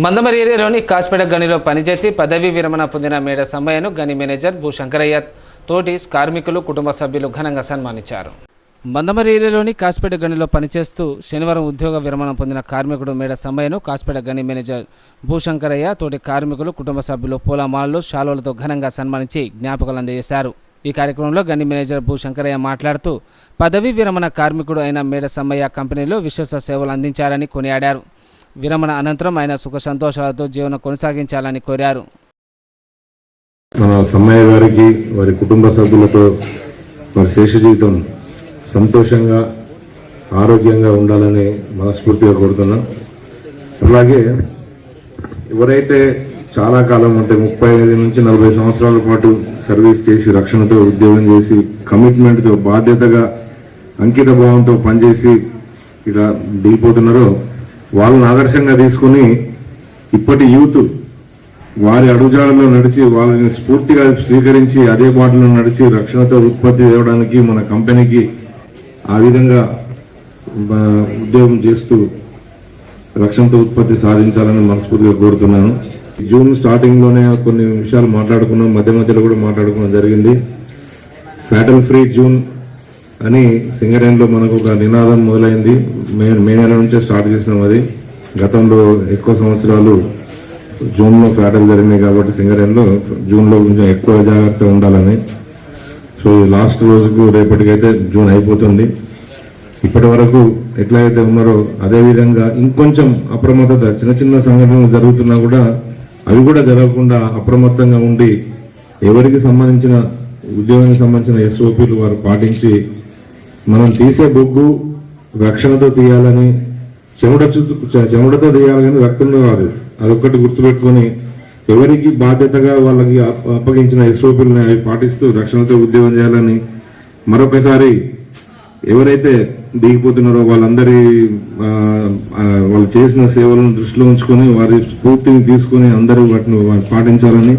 మందమరి ఏరియాలోని కాస్పేట గనిలో పనిచేసి పదవీ విరమణ పొందిన మేడ సమ్మయ్యను గని మేనేజర్ భూశంకరయ్య తోటి కార్మికులు కుటుంబ సభ్యులు ఘనంగా సన్మానించారు. మందమరి ఏరియాలోని కాస్పేట గనిలో పనిచేస్తూ శనివారం ఉద్యోగ విరమణ పొందిన కార్మికుడు మేడ సమ్మయ్యను కాస్పేట గని మేనేజర్ భూశంకరయ్య తోటి కార్మికులు కుటుంబ సభ్యులు పూలమాలలు శాలువలతో ఘనంగా సన్మానించి జ్ఞాపకాలు అందజేశారు. ఈ కార్యక్రమంలో గని మేనేజర్ భూశంకరయ్య మాట్లాడుతూ పదవీ విరమణ కార్మికుడు అయిన మేడ సమ్మయ్య కంపెనీలో విశ్వాస సేవలు అందించారని కొనియాడారు. విరమణ అనంతరం ఆయన సుఖ సంతోషాలతో జీవనం కొనసాగించాలని కోరారు. మన సమ్మయ్య గారికి వారి కుటుంబ సభ్యులతో వారి శేష జీవితం సంతోషంగా ఆరోగ్యంగా ఉండాలని మనస్ఫూర్తిగా కోరుతున్నాం. అలాగే ఎవరైతే చాలా కాలం అంటే ముప్పై ఐదు నుంచి నలభై సంవత్సరాల పాటు సర్వీస్ చేసి రక్షణతో ఉద్యోగం చేసి కమిట్మెంట్తో బాధ్యతగా అంకిత భావంతో పనిచేసి ఇలా దిగిపోతున్నారో వాళ్ళని ఆదర్శంగా తీసుకుని ఇప్పటి యూత్ వారి అడుగుజాడలో నడిచి వాళ్ళని స్ఫూర్తిగా స్వీకరించి అదే బాటలో నడిచి రక్షణతో ఉత్పత్తి తేవడానికి మన కంపెనీకి ఆ విధంగా ఉద్యోగం చేస్తూ రక్షణతో ఉత్పత్తి సాధించాలని మనస్ఫూర్తిగా కోరుతున్నాను. జూన్ స్టార్టింగ్లోనే కొన్ని విషయాలు మాట్లాడుకున్నాం మధ్య మధ్యలో కూడా మాట్లాడుకోవడం జరిగింది. ఫ్యాటల్ ఫ్రీ జూన్ అని సింగరేణిలో మనకు ఒక నినాదం మొదలైంది. మే మే నెల నుంచే స్టార్ట్ చేసినాం అది. గతంలో ఎక్కువ సంవత్సరాలు జూన్లో లో జరిగినాయి కాబట్టి సింగరేణిలో జూన్లో కొంచెం ఎక్కువ జాగ్రత్త ఉండాలని. సో లాస్ట్ రోజుకు రేపటికైతే జూన్ అయిపోతుంది. ఇప్పటి వరకు ఎట్లయితే ఉన్నారో అదే విధంగా ఇంకొంచెం అప్రమత్తత చిన్న చిన్న సంఘటనలు జరుగుతున్నా కూడా అవి కూడా జరగకుండా అప్రమత్తంగా ఉండి ఎవరికి సంబంధించిన ఉద్యోగానికి సంబంధించిన ఎస్ఓపీలు వారు పాటించి మనం తీసే బొగ్గు రక్షణతో తీయాలని చెమట చుట్టూ చె- చెమటతో తీయాలి కానీ రక్తంలో కాదు. అదొక్కటి గుర్తుపెట్టుకొని ఎవరికి బాధ్యతగా వాళ్ళకి అప్ప- అప్పగించిన ఎస్ఓపీలను అవి పాటిస్తూ రక్షణతో ఉద్యోగం చేయాలని మరొకసారి ఎవరైతే దిగిపోతున్నారో వాళ్ళందరి వాళ్ళు చేసిన సేవలను దృష్టిలో ఉంచుకొని వారి స్ఫూర్తిని తీసుకొని అందరూ వాటిని పాటించాలని